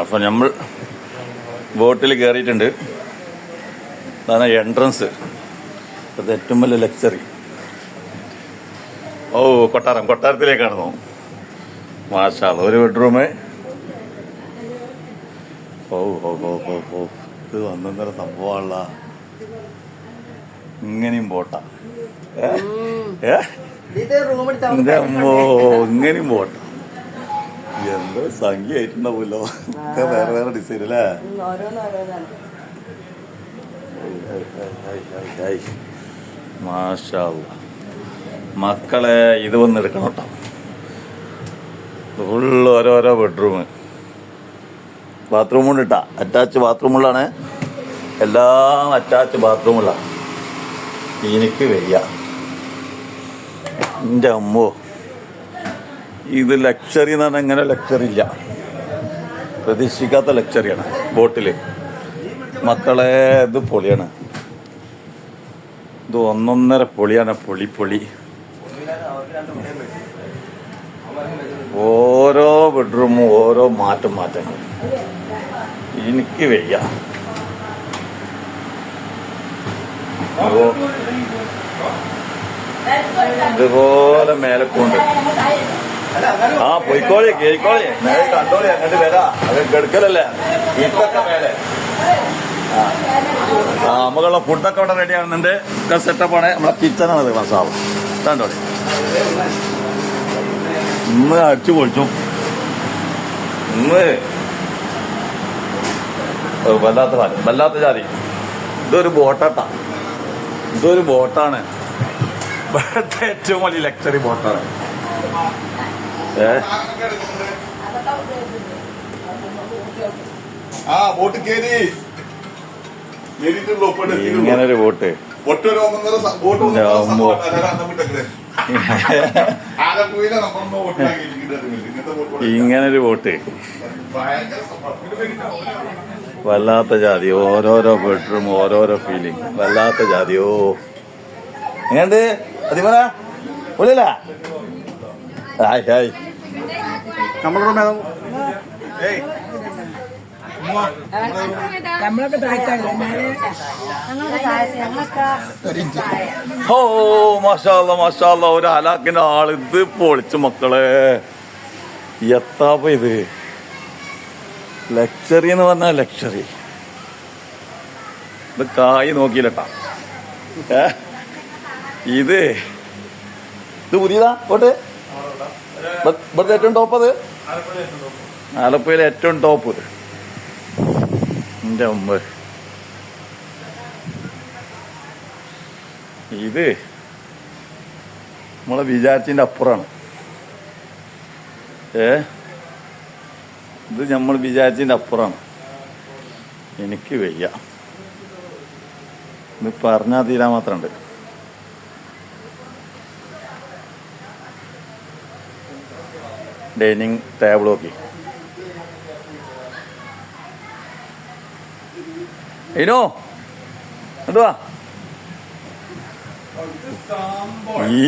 അപ്പൊ നമ്മൾ ബോട്ടിൽ കയറിയിട്ടുണ്ട്. അതാണ് എൻട്രൻസ് അത് ഏറ്റവും വലിയ ലക്ചറി ഓ കൊട്ടാരം. കൊട്ടാരത്തിലേക്കാണ് തോന്നും മാഷാ ഒരു ബെഡ്റൂമ് ഓ ഓ ഓ ഓ ഓ. ഇത് വന്നൊന്നര സംഭവമുള്ള ഇങ്ങനെയും പോട്ട. ഏ? ഇങ്ങനെയും പോട്ട. എന്തോ സംഖ്യ ആയിട്ടുണ്ടാവുമല്ലോ ഒക്കെ വേറെ വേറെ ഡിസൈൻ അല്ലേ? ഓരോന്ന് ഓരോന്നാണ്. മാഷാ മക്കളെ ഇത് വന്ന് എടുക്കണം കേട്ടോ. ഫുള്ള് ഓരോരോ ബെഡ്റൂം ബാത്റൂം കൊണ്ട് ഇട്ടാ അറ്റാച്ച് ബാത്റൂമുള്ളാണ് എല്ലാം അറ്റാച്ച് ബാത്റൂമുള്ള എനിക്ക് വയ്യ. എന്റെ അമ്മോ. ഇത് ലക്ഷറി എന്ന് പറഞ്ഞാൽ ഇങ്ങനെ ലക്ഷറി ഇല്ല. പ്രതീക്ഷിക്കാത്ത ലക്ഷറിയാണ് ബോട്ടിൽ മക്കളെ ഇത് പൊളിയാണ്. ഇത് ഒന്നൊന്നര പൊളിയാണ് പൊളി പൊളി. ഓരോ ബെഡ്റൂമും ഓരോ മാറ്റം മാറ്റങ്ങൾ. എനിക്ക് വയ്യ. ഇതുപോലെ മേലെ മേലക്കുണ്ട്. ആ പോയിക്കോളി കേറിക്കോളി. മേലെ കണ്ടോളി അങ്ങോട്ട് വരാ. അത് കെടുക്കലല്ലേ ഇപ്പൊക്കെ മേലെ. ആ. നമുക്കുള്ള ഫുഡൊക്കെ അവിടെ റെഡി ആകുന്നുണ്ട് ഒക്കെ സെറ്റപ്പാണ് നമ്മളെ കിച്ചണാണത് മസാവ് കണ്ടോളി. ഇന്ന് അടിച്ചു പൊളിച്ചു. ഇന്ന്. വല്ലാത്ത സാധനം. വല്ലാത്ത ജാതി. ഇതൊരു ബോട്ടാട്ടാ. ഇതൊരു ബോട്ടാണ്. ഏറ്റവും വലിയ ലക്ഷറി ബോട്ടാണ്. ആ ഒപ്പിട്ട് ഇങ്ങനൊരു പിന്നെ വല്ലാത്ത ജാതി. ഓരോരോ ബെഡ്റൂം ഓരോരോ ഫീലിംഗ് വല്ലാത്ത ജാതി. ഓ. എങ്ങണ്ട് അതിമല ഉള്ളില്ല ഹായ് ഹായ്. നമ്മളൊക്കെ താഴ്ത്താറില്ല ഓ മാഷാല്ല മാഷാല്ല ഒരു ഹലാക്കിന്റെ ആൾ ഇത് പൊളിച്ചു മക്കളെ. എത്താപ്പ ഇത്? ലക്ഷറി എന്ന് പറഞ്ഞാൽ ലക്ഷറി. ഇത് കായ് നോക്കിയില്ലട്ടാ. ഏ? ഇത്. ഇത് പുതിയതാ? പോട്ടെ. ഇവിടുത്തെ ഏറ്റവും ടോപ്പ് അത്? ആലപ്പുഴയിലെ ഏറ്റവും ടോപ്പ് എന്റെ മുമ്പ് ഇത് നമ്മളെ വിചാരിച്ചതിന്റെ അപ്പുറമാണ് ഏ? ഇത് നമ്മൾ വിചാരിച്ചതിന്റെ അപ്പുറമാണ് എനിക്ക് വയ്യ. ഇത് പറഞ്ഞാൽ തീരാൻ മാത്രമുണ്ട് ഡൈനിങ് ടേബിൾ നോക്കി. ഇനോ എന്തുവാ? ഈ